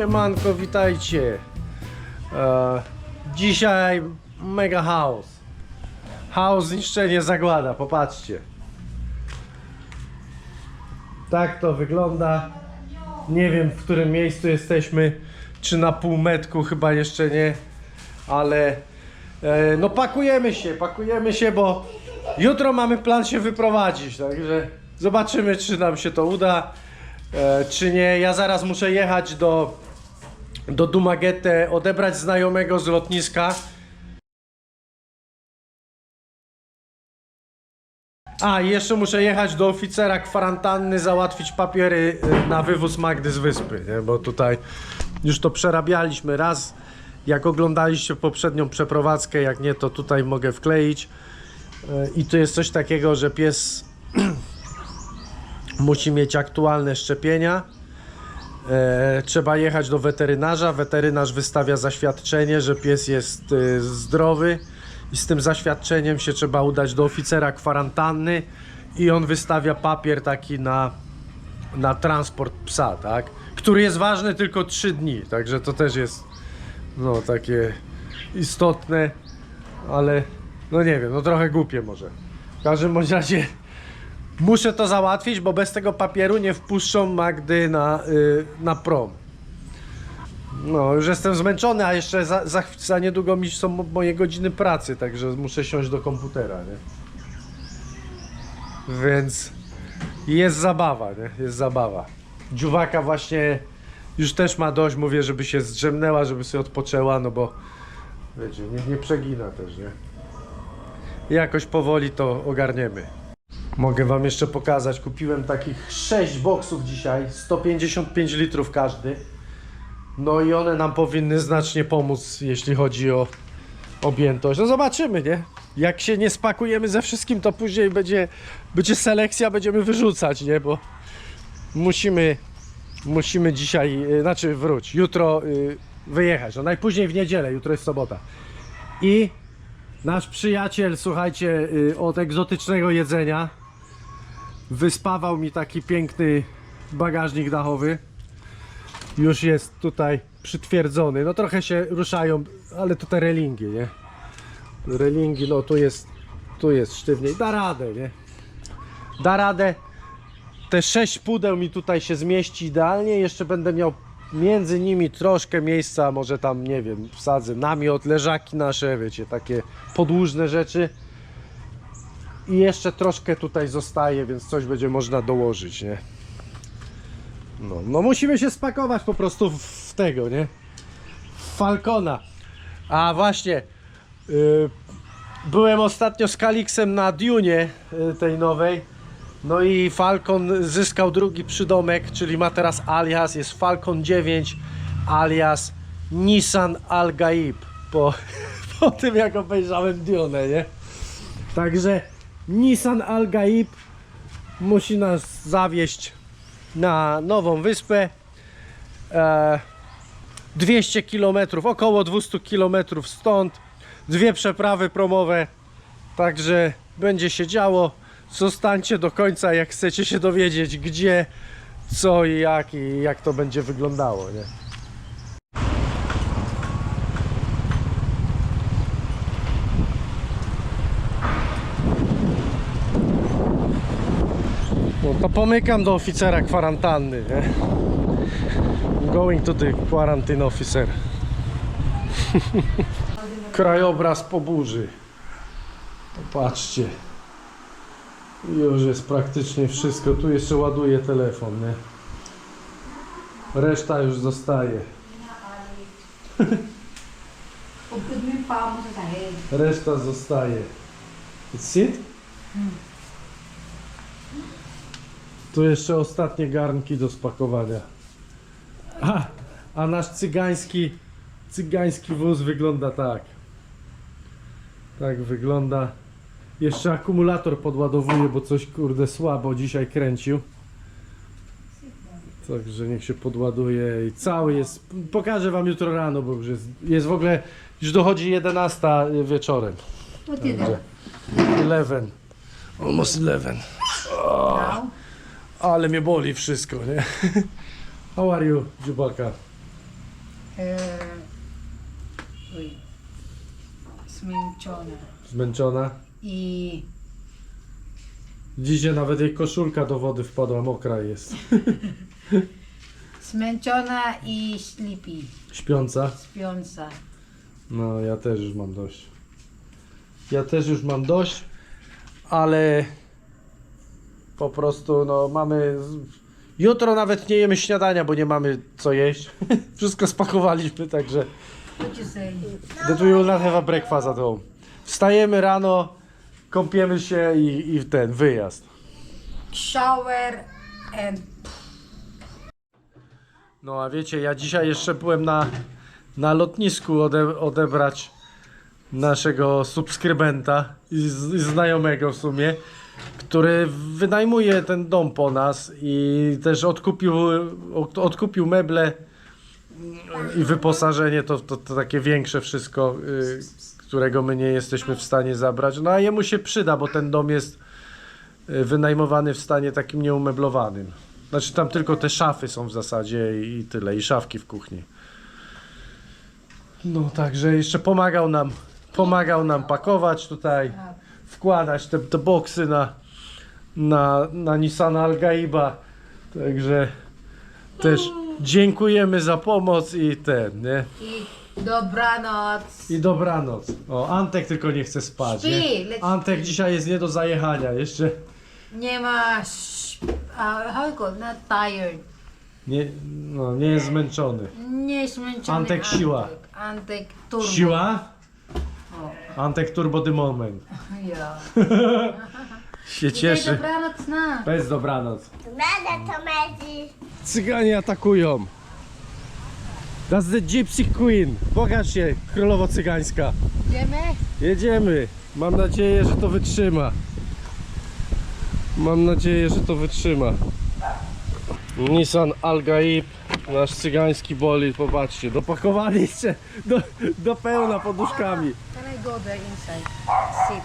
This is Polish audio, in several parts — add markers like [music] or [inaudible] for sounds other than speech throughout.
Siemanko, witajcie. E, dzisiaj mega chaos. Chaos, zniszczenie, zagłada, popatrzcie. Tak to wygląda. Nie wiem, w którym miejscu jesteśmy. Czy na półmetku, chyba jeszcze nie. Ale e, no pakujemy się, pakujemy się, bo jutro mamy plan się wyprowadzić. Także zobaczymy, czy nam się to uda, e, czy nie. Ja zaraz muszę jechać do, do Dumagete, odebrać znajomego z lotniska. A, jeszcze muszę jechać do oficera kwarantanny, załatwić papiery y, na wywóz Magdy z wyspy, nie? bo tutaj już to przerabialiśmy raz. Jak oglądaliście poprzednią przeprowadzkę, jak nie, to tutaj mogę wkleić. Y, I tu jest coś takiego, że pies [clears throat] musi mieć aktualne szczepienia. E, trzeba jechać do weterynarza. Weterynarz wystawia zaświadczenie, że pies jest y, zdrowy i z tym zaświadczeniem się trzeba udać do oficera kwarantanny i on wystawia papier taki na, na transport psa, tak? Który jest ważny tylko 3 dni, także to też jest no takie istotne, ale no nie wiem, no trochę głupie może. W każdym bądź razie muszę to załatwić, bo bez tego papieru nie wpuszczą Magdy na, y, na prom. No, już jestem zmęczony, a jeszcze za, za, za niedługo mi są mo- moje godziny pracy, także muszę siąść do komputera, nie? Więc jest zabawa, nie? Jest zabawa. Dziuwaka właśnie już też ma dość, mówię, żeby się zdrzemnęła, żeby sobie odpoczęła, no bo wiecie, nie, nie przegina też, nie? Jakoś powoli to ogarniemy. Mogę wam jeszcze pokazać, kupiłem takich 6 boksów dzisiaj, 155 litrów każdy. No i one nam powinny znacznie pomóc, jeśli chodzi o objętość. No zobaczymy, nie? Jak się nie spakujemy ze wszystkim, to później będzie, będzie selekcja, będziemy wyrzucać, nie? Bo musimy, musimy dzisiaj, y, znaczy wróć, jutro y, wyjechać. No najpóźniej w niedzielę, jutro jest sobota. I nasz przyjaciel, słuchajcie, y, od egzotycznego jedzenia wyspawał mi taki piękny bagażnik dachowy już jest tutaj przytwierdzony. No trochę się ruszają, ale te relingi, nie? Relingi, no tu jest, tu jest sztywniej. Da radę, nie? Da radę. Te sześć pudeł mi tutaj się zmieści idealnie. Jeszcze będę miał między nimi troszkę miejsca, może tam, nie wiem, wsadzę namiot, leżaki nasze, wiecie, takie podłużne rzeczy. I jeszcze troszkę tutaj zostaje, więc coś będzie można dołożyć, nie? No, no musimy się spakować po prostu w, tego, nie? W Falcona. A właśnie, y, byłem ostatnio z Kalixem na Dune y, tej nowej. No i Falcon zyskał drugi przydomek, czyli ma teraz alias, jest Falcon 9 alias Nissan Al-Gaib. Po, [laughs] po tym jak obejrzałem Dune, nie? Także Nissan Al-Gaib musi nas zawieść na nową wyspę. E, 200 km, około 200 km stąd. Dwie przeprawy promowe. Także będzie się działo. Zostańcie do końca, jak chcecie się dowiedzieć, gdzie, co i jak, i jak to będzie wyglądało. Nie? To pomykam do oficera kwarantanny, nie? Going to the quarantine officer. [laughs] Krajobraz po burzy. Popatrzcie. Już jest praktycznie wszystko. Tu jeszcze ładuję telefon, nie? Reszta już zostaje. [laughs] Reszta zostaje. It's it? Tu jeszcze ostatnie garnki do spakowania. A, a nasz cygański, cygański wóz wygląda tak. Tak wygląda. Jeszcze akumulator podładowuje, bo coś kurde słabo dzisiaj kręcił. Także niech się podładuje i cały jest. Pokażę wam jutro rano, bo już jest, jest w ogóle, już dochodzi 11 wieczorem. Także that? 11. Almost 11. Now? Ale mnie boli wszystko, nie? [laughs] How are you, Dziubaka? e, zmęczona. Zmęczona? I Dzisiaj nawet jej koszulka do wody wpadła, mokra jest. [laughs] zmęczona i sleepy, Śpiąca? śpiąca. No, ja też już mam dość. Ja też już mam dość, ale po prostu, no, mamy. Jutro nawet nie jemy śniadania, bo nie mamy co jeść. [laughs] Wszystko spakowaliśmy, także. What you say? That we will not have a breakfast at home. Wstajemy rano, kąpiemy się i, i ten wyjazd. Shower and No a wiecie, ja dzisiaj jeszcze byłem na, na lotnisku ode, odebrać naszego subskrybenta i, z, i znajomego w sumie, który wynajmuje ten dom po nas i też odkupił, od, odkupił meble i wyposażenie, to, to, to takie większe wszystko, y, którego my nie jesteśmy w stanie zabrać. No a jemu się przyda, bo ten dom jest y, wynajmowany w stanie takim nieumeblowanym. Znaczy tam tylko te szafy są w zasadzie i tyle, i szafki w kuchni. No także jeszcze pomagał nam, pomagał nam pakować tutaj, wkładać te, te boksy na, na, na Nissana Algaiba. Także też dziękujemy za pomoc i ten, nie? i dobranoc. I dobranoc. O, Antek tylko nie chce spać. Śpi, Nie? leć Antek śpi. dzisiaj jest nie do zajechania, jeszcze Nie ma, sz- how you call, not tired. nie, no, nie jest zmęczony. Nie zmęczony Antek siła. Antek, Antek turbo. Siła? Antek Turbo the Moment. ja. [laughs] Się cieszy. dobranoc na. Bez dobranoc. Będę to medzi. Cyganie atakują. That's the Gypsy Queen. Pokaż się, królowo cygańska. Idziemy? Jedziemy. Mam nadzieję, że to wytrzyma. Mam nadzieję, że to wytrzyma. Nissan Algaib, nasz cygański bolid, popatrzcie, dopakowany jeszcze do, do pełna poduszkami. Can I go there inside? Sit.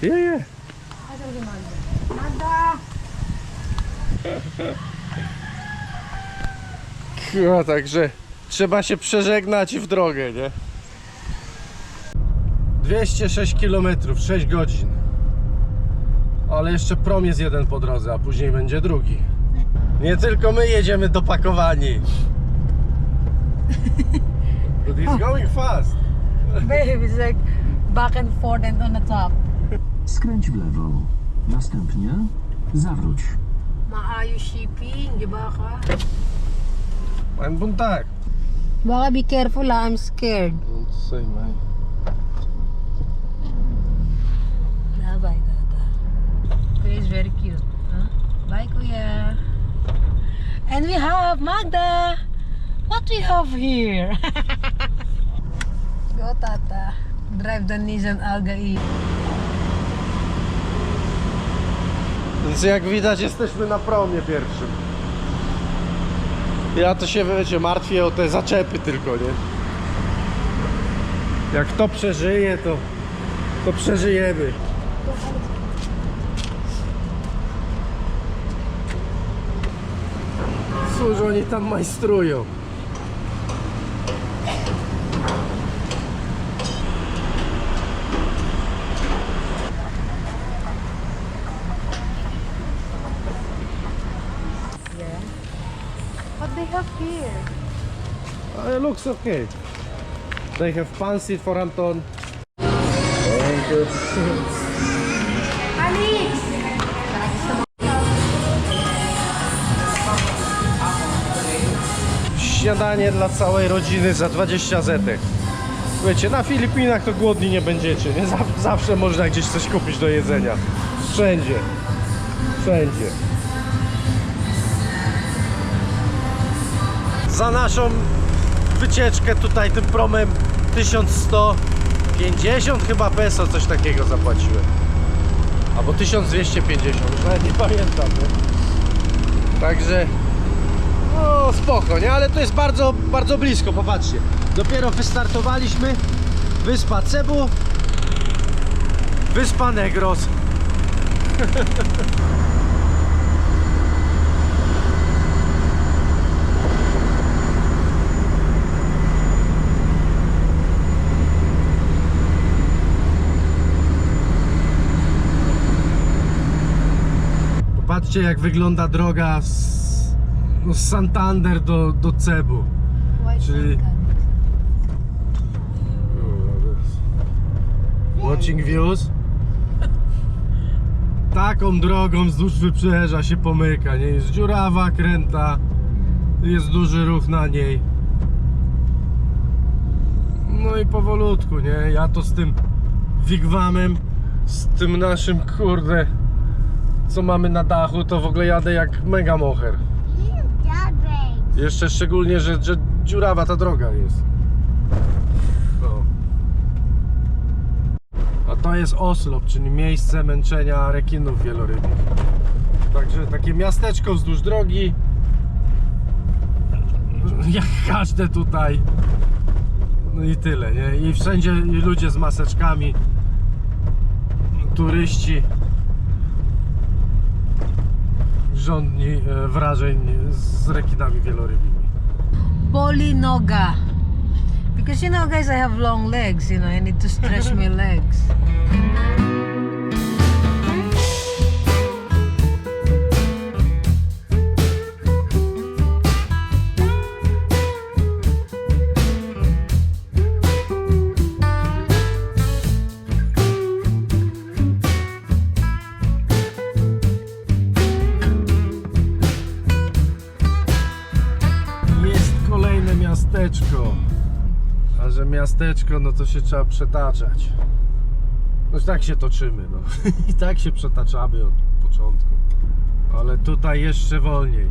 Si Magda? Magda! No, także trzeba się przeżegnać i w drogę, nie? 206 km, 6 godzin. Ale jeszcze prom jest jeden po drodze, a później będzie drugi. Nie tylko my jedziemy dopakowani. [laughs] But it's going fast. Babe, it's like back and forth and on the top. Skręć w lewo. Następnie zawróć. Maayos shipping, di ba ka? Pan buntak. Baka be careful ah, I'm scared. Say, man. Bye, Tata. Kuya is very cute. Huh? Bye, Kuya. And we have Magda. What we have here? Go, Tata. Drive the Nissan Alga E. Więc jak widać jesteśmy na promie pierwszym. Ja to się wiecie, martwię o te zaczepy tylko, nie? Jak to przeżyje, to, to przeżyjemy. Cóż oni tam majstrują? What they have here? Uh, It looks okay. They have pansy for Anton. Thank you. [laughs] Śniadanie dla całej rodziny za 20 zetek. Wiecie, na Filipinach to głodni nie będziecie, nie? Zaw- Zawsze można gdzieś coś kupić do jedzenia. Wszędzie. Wszędzie. Za naszą wycieczkę tutaj tym promem 1150 chyba peso, coś takiego zapłaciłem. Albo 1250, już nawet nie pamiętam. Nie? Także spoko, nie? Ale to jest bardzo, bardzo blisko, popatrzcie. Dopiero wystartowaliśmy. Wyspa Cebu. Wyspa Negros. [laughs] Patrzcie jak wygląda droga z no, z Santander do, do Cebu. White Czyli- Sand Watching views. Taką drogą wzdłuż wybrzeża się pomyka, nie? Jest dziurawa, kręta, jest duży ruch na niej. No i powolutku, nie? Ja to z tym wigwamem, z tym naszym, kurde, co mamy na dachu, to w ogóle jadę jak mega moher. Jeszcze szczególnie, że, że dziurawa ta droga jest. O. A to jest Oslo, czyli miejsce męczenia rekinów wielorybich. Także takie miasteczko wzdłuż drogi. Jak każde tutaj. No i tyle, nie? I wszędzie ludzie z maseczkami. Turyści. Rządni e, wrażeń z rekinami wielorybimi. Polinoga. Because you know, guys, I have long legs. You know, I need to stretch my legs. A że miasteczko, no to się trzeba przetaczać. No tak się toczymy, no. [laughs] I tak się przetaczamy od początku. Ale tutaj jeszcze wolniej.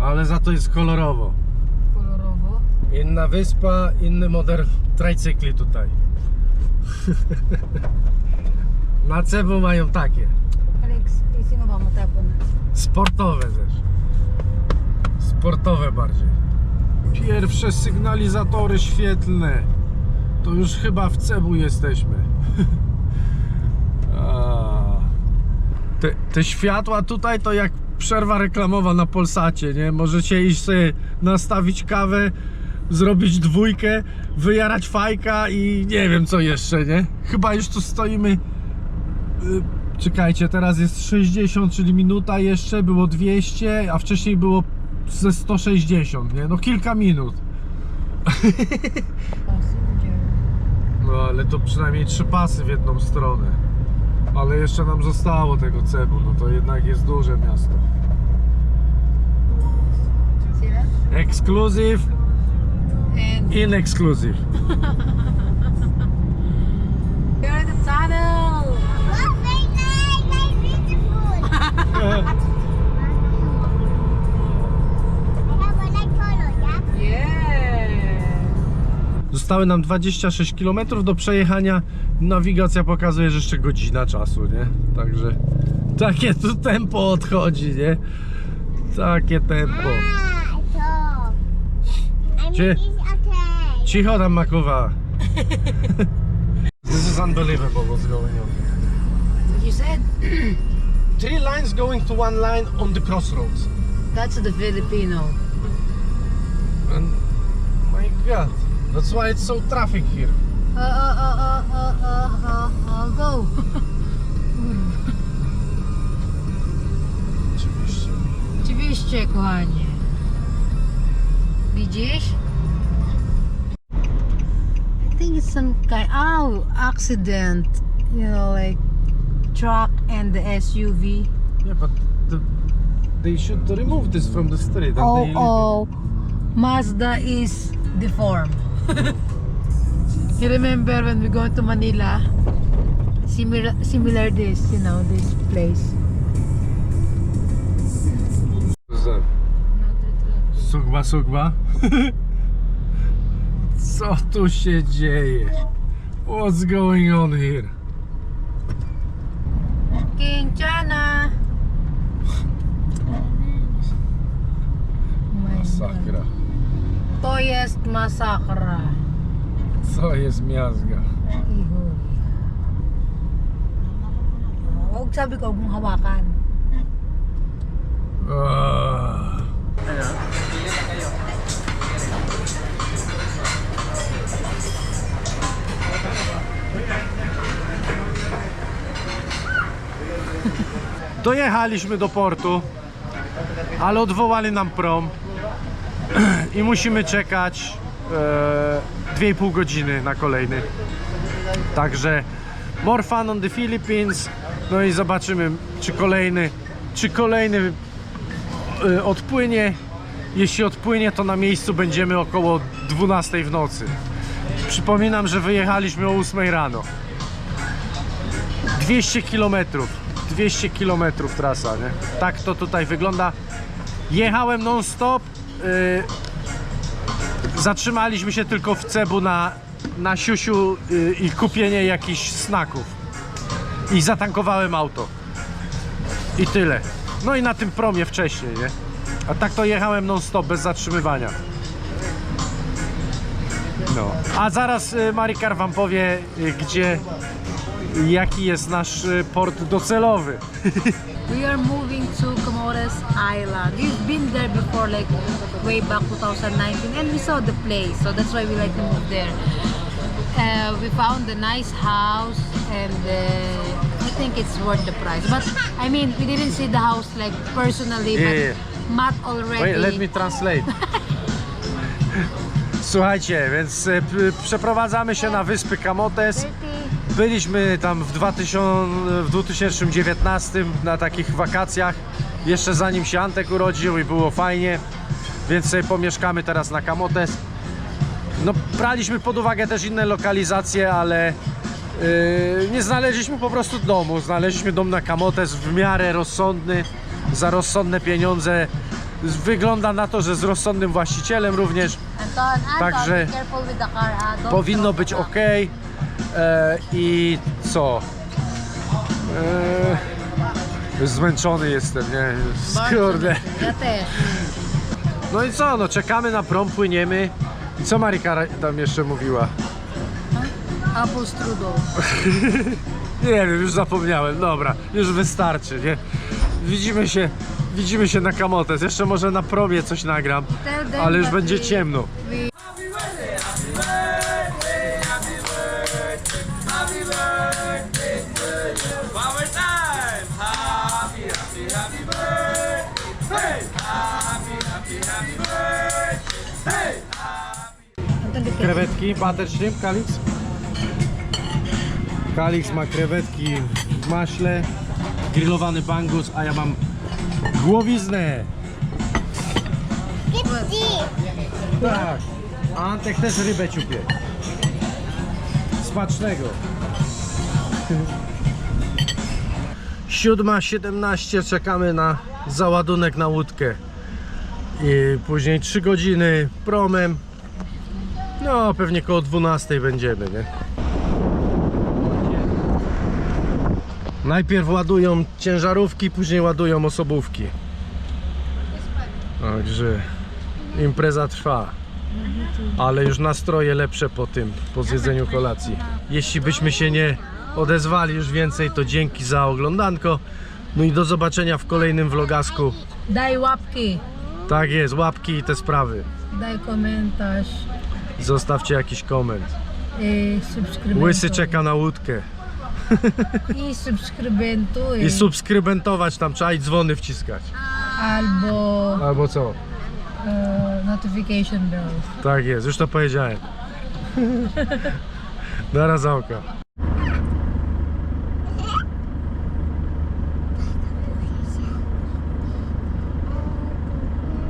Ale za to jest kolorowo. Kolorowo. Inna wyspa, inny model trajcykli tutaj. [laughs] Na Cebu mają takie. Ba matapon na? Sportowe też. Sportowe bardziej. Pierwsze sygnalizatory świetlne. To już chyba w Cebu jesteśmy. [laughs] Te, te światła tutaj to jak przerwa reklamowa na Polsacie, nie? Możecie iść sobie nastawić kawę, zrobić dwójkę, wyjarać fajka i nie wiem co jeszcze, nie? Chyba już tu stoimy Y, Czekajcie, teraz jest 60, czyli minuta jeszcze, było 200, a wcześniej było ze 160, nie? No kilka minut. [laughs] No ale to przynajmniej trzy pasy w jedną stronę. Ale jeszcze nam zostało tego Cebu, no to jednak jest duże miasto. See that? Exclusive, [laughs] Zostały nam 26 km do przejechania. Nawigacja pokazuje, że jeszcze godzina czasu, nie? Także takie tu tempo odchodzi, nie? Takie tempo. Czy-. Cicho tam makowa. [laughs] This is unbelievable what's going on. You said? Three lines going to one line on the crossroads. That's the Filipino. And my god, that's why it's so traffic here. Uh, uh, uh, uh, uh, uh, uh, I'll go. Oczywiście. Oczywiście, kochanie. Widzisz? I think it's some kind oh accident. You know, like truck and the SUV. Yeah, but the, they should remove this from the street. and Oh, they oh, Mazda is deformed. [laughs] you remember when we go to Manila? Similar, similar this, you know, this place. it. Za- Sugba, sugba. Co tu się dzieje? What's going on here? King Chana. Masakra. To jest masakra. Co jest miazga? Iho. Huwag sabi ko, huwag mong hawakan. Ah. Dojechaliśmy do portu, ale odwołali nam prom [clears throat] i musimy czekać e, 2,5 godziny na kolejny. Także more fun on the Philippines. No i zobaczymy, czy kolejny, czy kolejny e, odpłynie. Jeśli odpłynie, to na miejscu będziemy około 12 w nocy. Przypominam, że wyjechaliśmy o 8 rano. 200 km. 200 km trasa, nie? Tak to tutaj wygląda. Jechałem non-stop. Yy, zatrzymaliśmy się tylko w Cebu na, na siusiu yy, i kupienie jakichś snaków. I zatankowałem auto. I tyle. No i na tym promie wcześniej, nie? A tak to jechałem non-stop, bez zatrzymywania. No. A zaraz y, Marikar wam powie, y, gdzie, jaki jest nasz y, port docelowy. [laughs] We are moving to Comores Island. We've been there before, like way back 2019, and we saw the place, so that's why we like to move there. Uh, we found a nice house, and uh, I think it's worth the price. But I mean, we didn't see the house like personally, but yeah. Matt already. Wait, let me translate. [laughs] Słuchajcie, więc y, przeprowadzamy się na wyspy Camotes. Byliśmy tam w, 2000, w 2019 na takich wakacjach, jeszcze zanim się Antek urodził i było fajnie, więc sobie pomieszkamy teraz na Camotes. No, braliśmy pod uwagę też inne lokalizacje, ale yy, nie znaleźliśmy po prostu domu. Znaleźliśmy dom na Camotes w miarę rozsądny, za rozsądne pieniądze. Wygląda na to, że z rozsądnym właścicielem również. Także. Don't powinno być ok. E, I co? E, zmęczony jestem, nie? Kurde. Ja też. No i co? No czekamy na prom, płyniemy. I co Marika tam jeszcze mówiła? Apple strudel. [laughs] Nie wiem, już zapomniałem. Dobra, już wystarczy, nie? Widzimy się, widzimy się na Kamotes. Jeszcze może na promie coś nagram, ale już będzie ciemno. Krewetki, butter shrimp, Kalix? Kalix ma krewetki w maśle, grillowany bangus, a ja mam głowiznę. Tak. A Antek też rybę ciupie. Smacznego. Siódma, 17 czekamy na załadunek na łódkę. I później 3 godziny promem. No, pewnie koło 12 będziemy, nie? Najpierw ładują ciężarówki, później ładują osobówki. Także impreza trwa. Ale już nastroje lepsze po tym, po zjedzeniu kolacji. Jeśli byśmy się nie odezwali już więcej, to dzięki za oglądanko. No i do zobaczenia w kolejnym vlogasku. Daj łapki, Tak jest, łapki i te sprawy. daj komentarz Zostawcie jakiś koment. i subskrybentuj. Łysy czeka na łódkę. I subskrybentuj. I subskrybentować tam, trzeba i dzwony wciskać. Albo Albo co? e, notification bell. Tak jest, już to powiedziałem. [laughs] Na razałka.